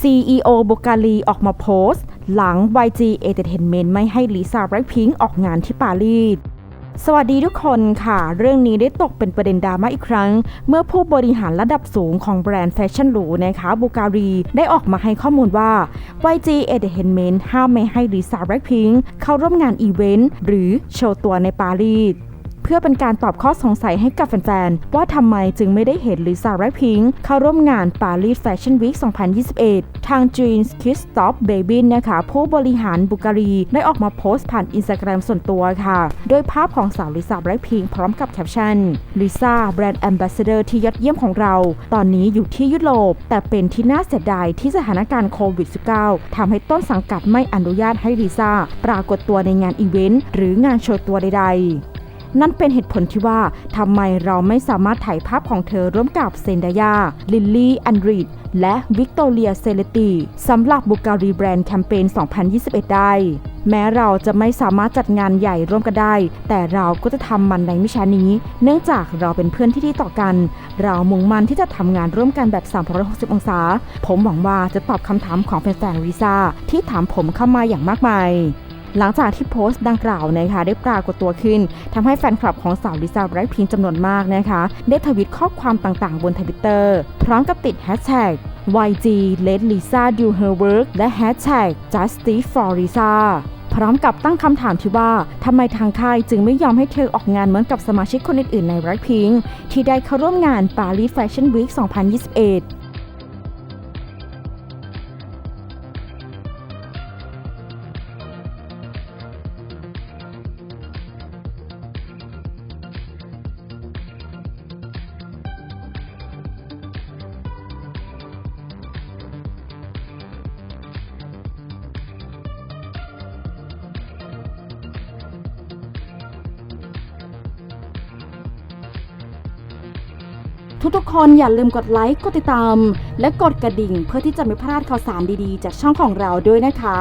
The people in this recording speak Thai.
CEO บกาลีออกมาโพสต์ หลัง YG Entertainment ไม่ให้ลิซ่าแบล็คพิงออกงานที่ปารีสสวัสดีทุกคนค่ะ เรื่องนี้ได้ตกเป็นประเด็นดราม่าอีกครั้ง เมื่อผู้บริหารระดับสูงของแบรนด์แฟชั่นหรูนะคะบูการี ได้ออกมาให้ข้อมูลว่า YG Entertainment ห้ามไม่ให้ลิซ่าแบล็คพิงเข้าร่วมงานอีเวนต์หรือโชว์ตัวในปารีส พื่อเป็นการตอบข้อสงสัยให้กับแฟนๆ ว่าทำไมจึงไม่ได้เห็นลิซ่าแบล็คพิงเข้าร่วมงานปารีสแฟชั่นวีค2021 ทาง Jeans k i s t o p Babin นะคะ ผู้บริหารบุการี ได้ออกมาโพสต์ผ่านอินสตาแกรมส่วนตัวค่ะ โดยภาพของสาวลิซ่าแบล็คพิงพร้อมกับแคปชั่นลิซ่าแบรนด์แอมบาสเดอร์ที่ยอดเยี่ยมของเรา ตอนนี้อยู่ที่ยุโรป แต่เป็นที่น่าเสียดายที่สถานการณ์โควิด -19 ทำให้ต้นสังกัดไม่อนุญาตให้ลิซ่าปรากฏตัวในงานอีเวนต์หรืองานโชว์ตัวใดๆ นั่นเป็นเหตุผลที่ว่าทำไมเราไม่สามารถถ่ายภาพของเธอร่วมกับเซนดายา ลิลลี่ อันรีด และวิกตอเรีย เซเลตีสำหรับบุการีแบรนด์แคมเปญ 2021 ได้ แม้เราจะไม่สามารถจัดงานใหญ่ร่วมกันได้ แต่เราก็จะทำมันในม่ช้านี้ เนื่องจากเราเป็นเพื่อนที่ดีต่อกัน เรามุ่งมั่นที่จะทำงานร่วมกันแบบ 360 องศา ผมหวังว่าจะตอบคำถามของแฟนๆลิซ่าที่ถามผมเข้ามาอย่างมากมาย หลังจากที่โพสต์ดังกล่าวนะคะได้ปรากฏตัวขึ้นทำให้แฟนคลับของสาวลิซ่าแบล็คพิงจำนวนมากนะคะ ได้ทวิตข้อความต่างๆ บนทวิตเตอร์พร้อมกับติดแฮชแท็ก YG Let Lisa Do Her Work และ Hashtag Justice for Lisa พร้อมกับตั้งคำถามที่ว่าทำไมทางค่ายจึงไม่ยอมให้เธอออกงานเหมือนกับสมาชิกคนอื่นๆใน Blackpink ที่ได้เข้าร่วมงาน Paris Fashion Week 2021 ทุกๆ คนอย่าลืมกดไลค์ กดติดตาม และกดกระดิ่งเพื่อที่จะไม่พลาดข่าวสารดีๆ จากช่องของเราด้วยนะคะ